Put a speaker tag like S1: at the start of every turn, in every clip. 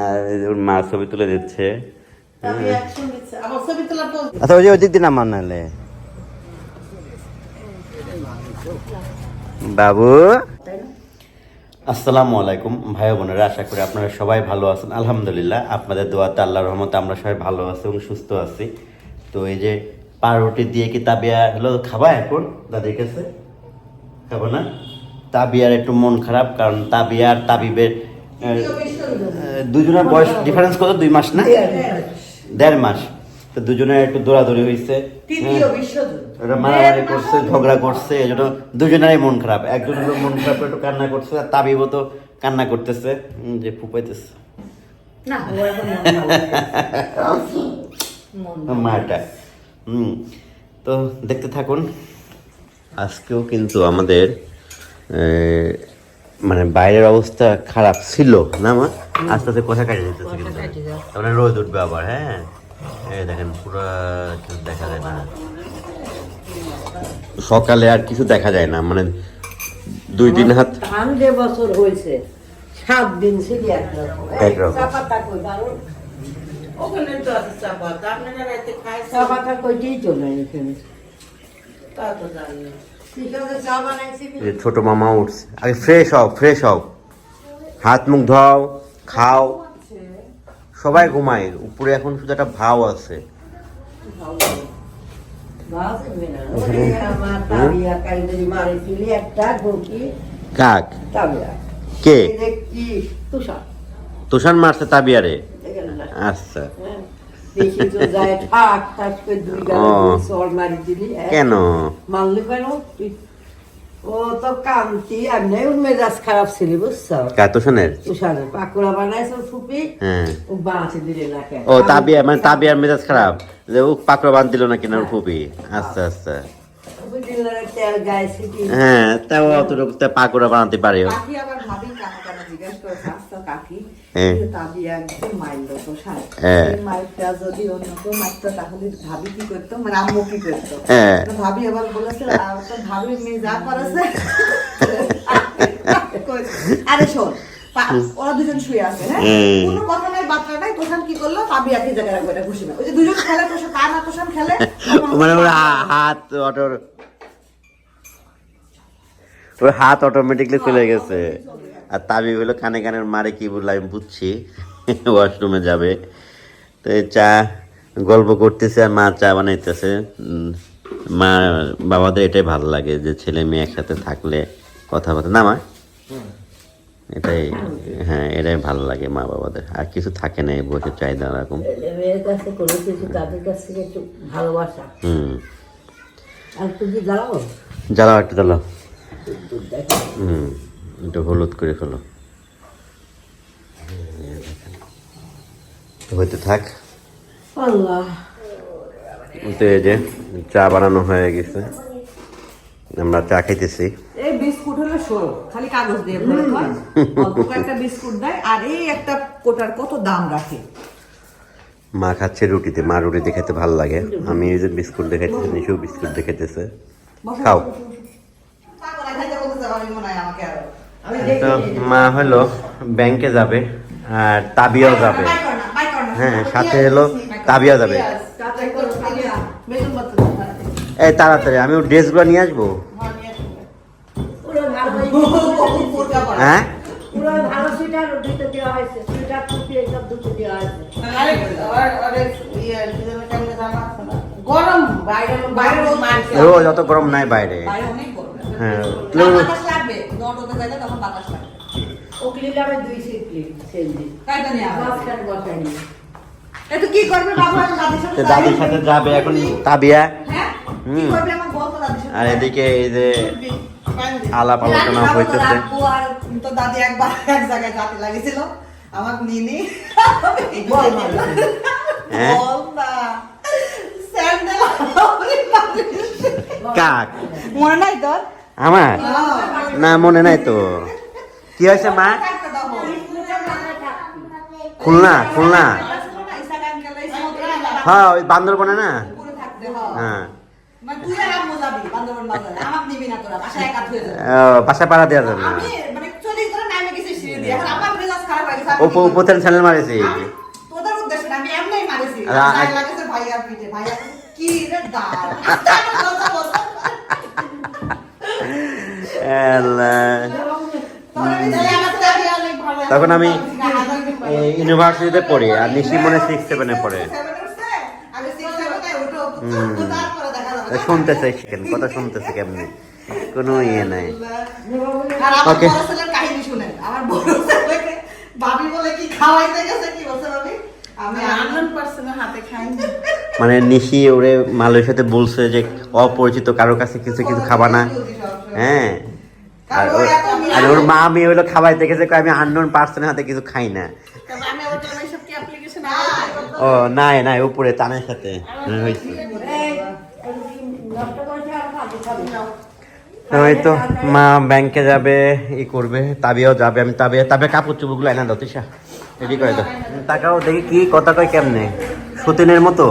S1: আর ওর মা ছবি তুলে দিচ্ছে। আচ্ছা ওই যে ওই দিক দিন আমার নাহলে। বাবু। আসসালামু আলাইকুম ভাই বোনেরা আশা করি আপনারা সবাই ভালো আছেন। আলহামদুলিল্লাহ আপনাদের দোয়াতে আল্লাহ রহমতে আমরা সবাই ভালো আছি এবং সুস্থ আছি। তো এই যে পাউরুটি দিয়ে কি তাবিয়া হলো খাবা এখন দাদির কাছে? খাব না? তাবিয়ার একটু মন খারাপ কারণ তাবিয়া আর তাবিবের দুজনের বয়স ডিফারেন্স কত? দুই মাস না? দেড় মাস। তো দুজনের একটু দৌড়াদৌড়ি হয়েছে
S2: বিশ্বযুদ্ধ।
S1: মারামারি করছে ঝগড়া করছে এই জন্য দুজনেরই মন খারাপ। একজনের মন খারাপ করে একটু কান্না করছে আর তাবিবও তো কান্না করতেছে। যে ফুপাইতেছে। মাটা হুম তো দেখতে থাকুন। আজকেও কিন্তু আমাদের মানে বাইরের অবস্থা খারাপ ছিল না মা? আস্তে আস্তে কথা কাটিয়ে যেতেছে কিন্তু? তারপরে রোদ উঠবে আবার হ্যাঁ? এই দেখেন পুরো কিছু দেখা যায় না। সকালে আর কিছু দেখা যায় না মানে দুই তিন হাত
S3: ধান যে বছর হয়েছে সাত দিন ছিল একরকম।
S1: একরকম।
S3: চাপাতা কই কারণ
S2: ওখানে তো আছে আপনারা রাতে
S3: কইতেই চলে এখানে।
S2: তা তো জানি
S1: ছোট মামা উঠছে। আগে ফ্রেশ হও ফ্রেশ হও। হাত মুখ ধোও খাও। সবাই ঘুমায়। উপরে এখন শুধু একটা ভাও আছে। কাক? কে?
S3: তুষার।
S1: মারছে তাবিয়ারে। আচ্ছা। কেন?
S3: মানলি কেন? ও তো কান্তি এমনি ওর মেজাজ খারাপ ছিল বুঝছ?
S1: কা তুষানের?
S3: তুষারের পাকোড়া বানাইছো ফুপি
S1: হ্যাঁ।
S3: ও বাঁচে দিলে না কেন?
S1: ও তাবিয়া মানে তাবিয়ার মেজাজ খারাপ যে ও পাকড়া দিল না কিনা ওর ফুপি আচ্ছা আচ্ছা হ্যাঁ তাও অতটুকু তা পাকড়া বানাতে পারে। ও।
S2: কাকি আবার ভাবি কাকা জিজ্ঞেস করে কাকি
S1: হ্যাঁ।
S2: একদম মাইল যদি অন্য কেউ মারতো তাহলে ভাবি কি করতো? মানে আম্মু কি করতো?
S1: হ্যাঁ।
S2: ভাবি আবার বলেছে ভাবি মেয়ে যা করেছে। আরে শোন ওরা দুজন শুয়ে আছে হ্যাঁ? কোনো কথা নাই বার্তা নাই তোষান কি করল? তাবি একই জায়গায় রাখব খুশি না। ওই যে দুজন খেলে তোষান কার না তোষান খেলে?
S1: মানে ওর হাত অটোর ওর হাত অটোমেটিকলি চলে গেছে। আর তাবি হলো কানে কানের মারে কি বলল আমি বুঝছি। ওয়াশরুমে যাবে। তো এই চা গল্প করতেছে আর মা চা বানাইতেছে। মা বাবাদের এটাই ভালো লাগে যে ছেলে মেয়ে একসাথে থাকলে কথা বলতে না মা? এটাই হ্যাঁ এটাই ভালো লাগে মা বাবাদের। আর কিছু থাকে না এই বসে চাহিদা
S3: একটু
S1: হুম।
S3: দাঁড়াও
S1: জ্বালাও? একটু জ্বালাও। হুম একটু হলুদ করে ফেলো। হইতে থাক। তো এই যে চা বানানো হয়ে গেছে। আমরা চা খাইতেছি।
S2: এই বিস্কুট হলো সরো খালি কাগজ দিয়ে ভরে হয় অল্প একটা বিস্কুট দেয় আর এই একটা কোটার কত দাম রাখে?
S1: মা খাচ্ছে রুটিতে মা রুটিতে খেতে ভালো লাগে। আমি এই যে বিস্কুট দেখাইতেছি নিশেও বিস্কুট দেখাইতেছে খাও। তো মা হলো ব্যাংকে যাবে আর তাবিয়াও যাবে। হ্যাঁ সাথে হলো তাবিয়া যাবে। এই তাড়াতাড়ি আমি ওর ড্রেসগুলো নিয়ে আসব? হ্যাঁ?
S3: হয়েছে
S2: গরম
S1: নাই বাইরে। হ্যাঁ
S2: নিয়ে
S3: বসাই নিয়ে
S2: দাদির সাথে
S1: তো দাদির সাথে যাবে এখন তাবিয়া।
S2: হ্যাঁ? কি
S1: হুম। আর এদিকে এই যে আলাপ আলোচনা হইতেছে।
S2: তো দাদি একবার এক জায়গায় যাতে লাগিয়েছিল আমার নিনি।
S1: হ্যাঁ? কাক?
S2: মনে নাই তোর?
S1: আমার? না। মনে নাই তো। কি হয়েছে মা? খুলনা খুলনা। হ্যাঁ ওই বান্দরবনে না? হ্যাঁ।
S2: মানে না
S1: বাসা পাড়া দেওয়া যাবে। না
S2: মানে করব?
S1: প্রথম চ্যানেল মারেছি।
S2: না। তখন আমি
S1: ইউনিভার্সিটিতে পড়ি আর নিশি মনে সিক্স সেভেনে পড়ে
S2: Seven উঠছে, আমি six, seven এ উঠো, তারপরে দেখা যাবে।
S1: শুনতেছে সেখানে কথা শুনতেছে কেমনি? কোনো ইয়ে নাই।
S2: আর আমার
S1: Okay.
S2: বড় ছেলের কাহিনী শুনেন। আমার বড় ছেলেকে ভাবি বলে কি খাওয়াইতে গেছে কি বলছে ভাবি? আমি আনন্দ পার্সনের হাতে খাইনি।
S1: মানে নিশি ওরে মালয়েশিয়াতে বলছে যে অপরিচিত কারোর কাছে কিছু কিছু খাবা না। হ্যাঁ। আর ওর- আর ওর মা আমি খাবাইতে গেছে কয় আমি আননোন পার্সনের হাতে কিছু খাই না। ও নাই নাই উপরে তানের সাথে। হ্যাঁ, হয়েছে
S3: এই, নষ্ট করেছে আর খাবে, খাবে।
S1: ওই তো মা ব্যাংকে যাবে ই করবে তাবিয়াও যাবে আমি তাবিয়া তাবে কাপড় চুপড়গুলো এনে দাও তিশা। রেডি করে দাও। তাকাও দেখি কি কথা কয় কেমনে। সতীনের মতো।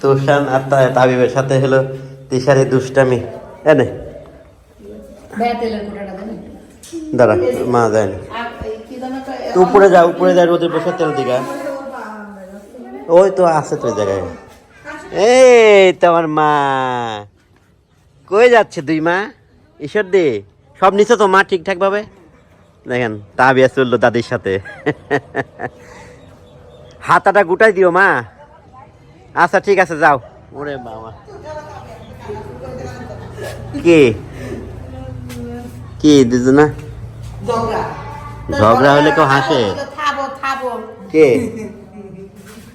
S1: তুষান আর তাবিবের সাথে হলো তিশারি দুষ্টামি। এনে দাঁড়া মা দেন উপরে যা উপরে যায় রোদের বসে তেল দিঘা ওই তো আছে তো জায়গায়। এই তোমার মা। কই যাচ্ছে দুই মা? ঈশ্বর দি সব নিচে তো মা ঠিকঠাক ভাবে দেখেন তাবিয়া চলল দাদির সাথে। হাতাটা গুটাই দিও মা। আচ্ছা ঠিক আছে যাও। ওরে বাবা। কি? কি দুজনা?
S2: ঝগড়া।
S1: হলে কেউ হাসে? কে
S2: কে যাব আমারও মেডিকেলে নিতে হবে।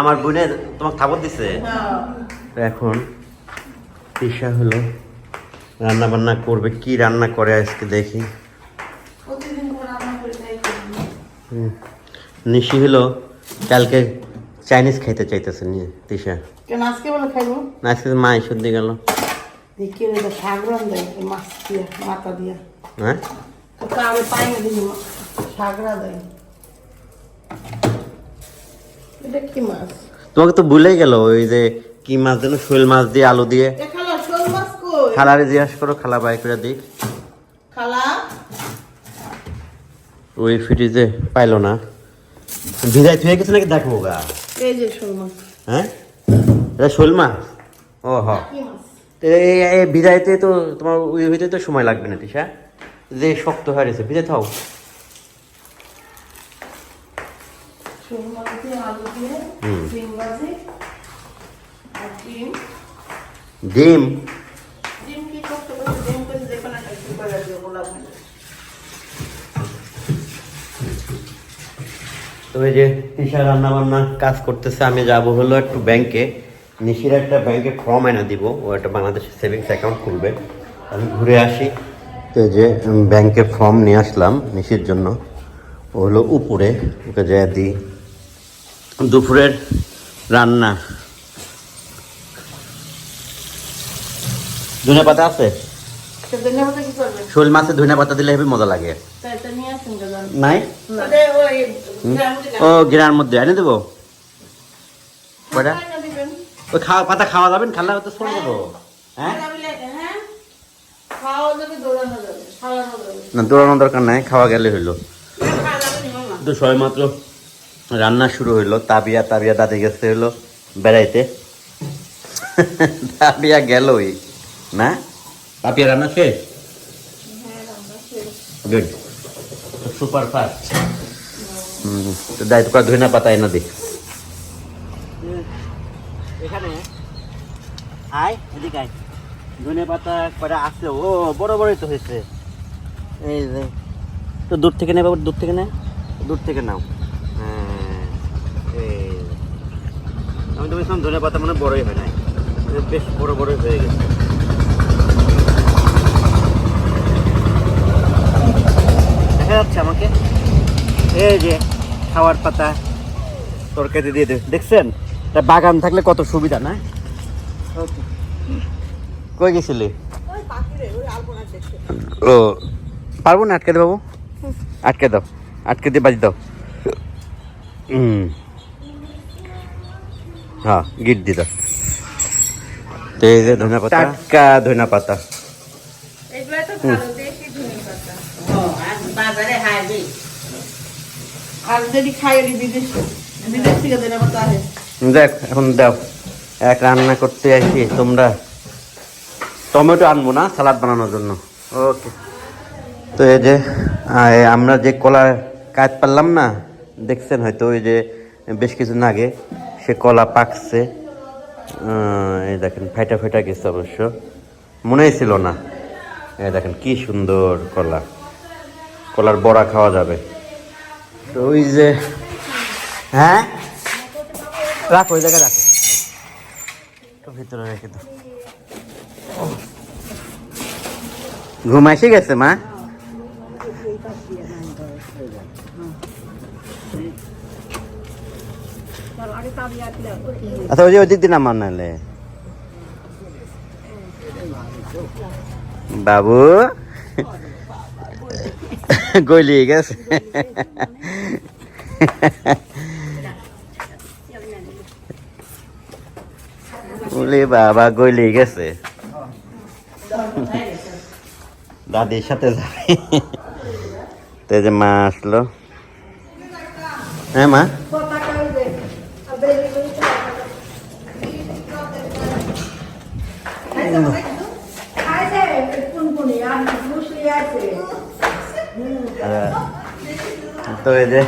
S1: আমার বোনের তোমাকে খাবার দিছে?
S2: হ্যাঁ।
S1: এখন তিশা হলো রান্না বান্না করবে কি রান্না করে আজকে দেখি। নিশি হলো কালকে চাইনিজ খাইতে চাইতেছে নিয়ে তিশা।
S2: কেন আজকে বলে খাইবো?
S1: না আজকে মা সর্দি গেল।
S2: দেখি এটা শাক রান্ধে মাছ দিয়ে মাথা দিয়ে।
S1: হ্যাঁ?
S2: তো আমি পাই না শাক এটা কি মাছ?
S1: তোমাকে তো ভুলেই গেল ওই যে কি মাছ যেন শোল মাছ দিয়ে আলু দিয়ে। খালারে জিজ্ঞাসা করো খালা বাই করে দিক।
S2: খালা?
S1: ওই ফ্রিজে পাইলো না। ভিজাই থুয়ে গেছে নাকি দেখো গা?
S2: এই যে শোল মাছ।
S1: হ্যাঁ? এটা শোল মাছ? ও হ। এই ভিজাইতে তো তোমার ওই হইতে তো সময় লাগবে না তিশা। যে শক্ত হয়ে গেছে ভিজে থাও।
S2: শোল মাছ দিয়ে আলু দিয়ে ডিম। ভাজি আর ডিম
S1: ডিম
S2: ডিম কি করতে পারবে ডিম করে যে কোনো কি করে দিও বলা
S1: তো এই যে তিশা রান্না বান্না কাজ করতেছে আমি যাব হলো একটু ব্যাংকে নিশির একটা ব্যাংকে ফর্ম এনে দিব ও একটা বাংলাদেশের সেভিংস অ্যাকাউন্ট খুলবে। আমি ঘুরে আসি। তো যে উম, ব্যাংকের ফর্ম নিয়ে আসলাম নিশির জন্য। ও হলো উপরে ওকে যা দিই। দুপুরের রান্না। ধনে পাতা আছে?
S2: করবে?
S1: শোল মাছে ধনে পাতা দিলে হেবি মজা লাগে। নাই?
S2: গ্রামে
S1: ও গ্রার মধ্যে। এনে দেবো? ওই খাওয়া পাতা খাওয়া যাবেন খাল্লা হতে শোন দেবো। হ্যাঁ।
S2: হ্যাঁ? যাবে
S1: না দৌড়ানোর দরকার নাই খাওয়া গেলে হইল।
S2: খাওয়া যাবে নি মামা?
S1: তো সবাই মাত্র। রান্না শুরু হইল তাবিয়া তাবিয়া দাদি গেছে হইল বেড়াইতে। তাবিয়া গেলই না? তাবিয়া রান্না শেষ? গুড। Super fast. হুম তো দায়িত্ব করে ধইনা পাতা এনে দি। এখানে আয় এদিকে আয়। ধনে পাতা কটা আছে? ও বড় বড়ই তো হয়েছে। এই যে। তো দূর থেকে নেবে দূর থেকে নে। দূর থেকে নাও। আমি তো বলছিলাম ধনে পাতা মানে বড়ই হয় নাই। বেশ বড় বড় হয়ে গেছে। দেখা যাচ্ছে আমাকে। এই যে খাওয়ার পাতা, তরকারি দিয়ে দেবে। দেখছেন? এটা বাগান থাকলে কত সুবিধা, না? কই গেছিলি? ও, পারব না আটকে দে বাবু? আটকে দাও। আটকে দিয়ে বাজি দাও। হুম হ্যাঁ গিট তো এই যে ধনে পাতা। টাটকা ধনে পাতা। দেখ এখন দাও। এক রান্না করতে আসি তোমরা টমেটো আনব না সালাদ বানানোর জন্য। ওকে। তো এই যে আমরা যে কলা কাজ পারলাম না দেখছেন হয়তো ওই যে বেশ কিছুদিন আগে সে কলা পাকছে। এই দেখেন, ফাইটা ফাইটা গেছে অবশ্য। মনেই ছিল না। এই দেখেন, কি সুন্দর কলা। কলার বড়া খাওয়া যাবে। তো ওই যে হ্যাঁ? রাখো, ওই জায়গায় রাখো। তো ভিতরে রেখে দাও। ঘুম গেছে, মা? আচ্ছা ওই যে ওই দিক দিন আমার নাহলে। বাবু গলিয়ে গেছে। বলে বাবা, গলি গেছে। দাদির সাথে যাবে তো যে মা আসলো। হ্যাঁ মা? তো এই যে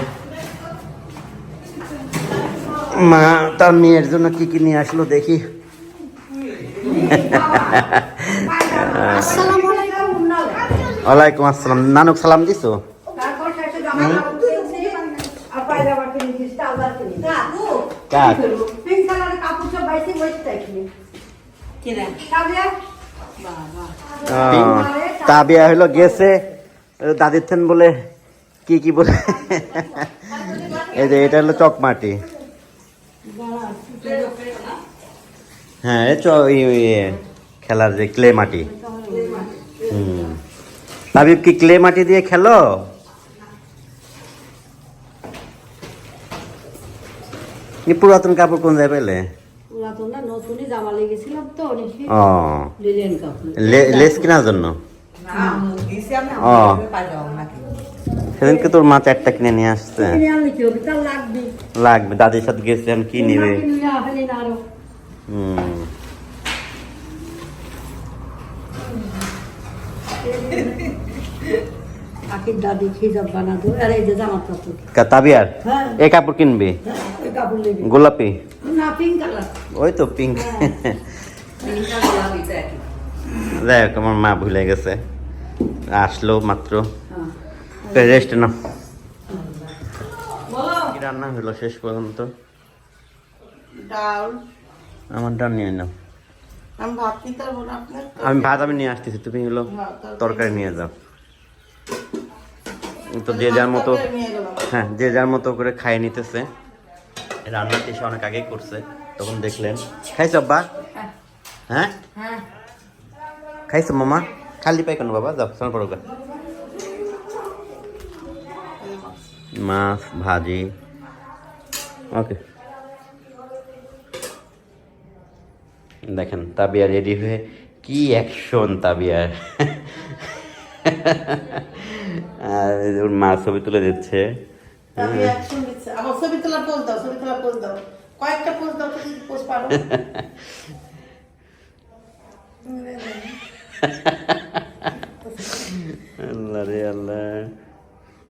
S1: মা তার মেয়ের জন্য কি কি নিয়ে আসলো দেখি। ওয়ালাইকুম আসসালাম। নানুক সালাম দিছো? কাক তাবিয়া হলো গেছে। দাদির থেন বলে কি কি বলে? এই যে এটা হলো চকমাটি। হ্যাঁ খেলার যে ক্লে মাটি। হুম। তাবিব কি ক্লে মাটি দিয়ে খেলো? পুরাতন কাপড় কোন যায় পেলে?
S3: পুরাতন না নতুনই জামা লেগেছিলাম তো অনেকে
S1: ও।
S3: লিলেন কাপড়
S1: লেস কেনার জন্য? ও। সেদিনকে তোর মা চারটা কিনে নিয়ে আসছে?
S3: লাগবে।
S1: লাগবে দাদির সাথে গেছেন কি নিবে? হুম।
S3: কাকির দাদি আর এই কাপড়।
S1: কা- তাবিয়ার?
S3: হ্যাঁ।
S1: এই কাপড় কিনবি?
S3: হ্যাঁ,
S1: গোলাপি?
S3: না পিঙ্ক কালার
S1: ওই তো পিঙ্ক দেখ আমার মা ভুলে গেছে। আসলো মাত্র।
S3: হ্যাঁ।
S1: রেস্ট না রান্না হলো শেষ পর্যন্ত?
S2: ডাল।
S1: আমার ডান নিয়ে নাও।
S2: আমি ভাত নিতে পারব না আপনার
S1: আমি ভাত আমি নিয়ে আসতেছি তুমি হলো
S2: হ্যাঁ, তরকারি।
S1: নিয়ে যাও। তো যে যার মতো হ্যাঁ যে যার মতো করে খাইয়ে নিতেছে। রান্নাটি এসে অনেক আগেই করছে, তখন দেখলেন। খাইছ আব্বা? হ্যাঁ? খাইছো মামা? খালি পাই কেন বাবা? যাও শোনা পড়ো মাছ, ভাজি। ওকে। দেখেন, তাবিয়া রেডি হয়ে কি অ্যাকশন তাবিয়ার আর এই যে ওর মা ছবি তুলে দিচ্ছে।
S2: আমি অ্যাকশন দিচ্ছে। ছবি তোলা পোজ দাও ছবি তোলা পোজ দাও। কয়েকটা পোজ দাও তুমি পোজ পারো
S1: আল্লাহ রে আল্লাহ।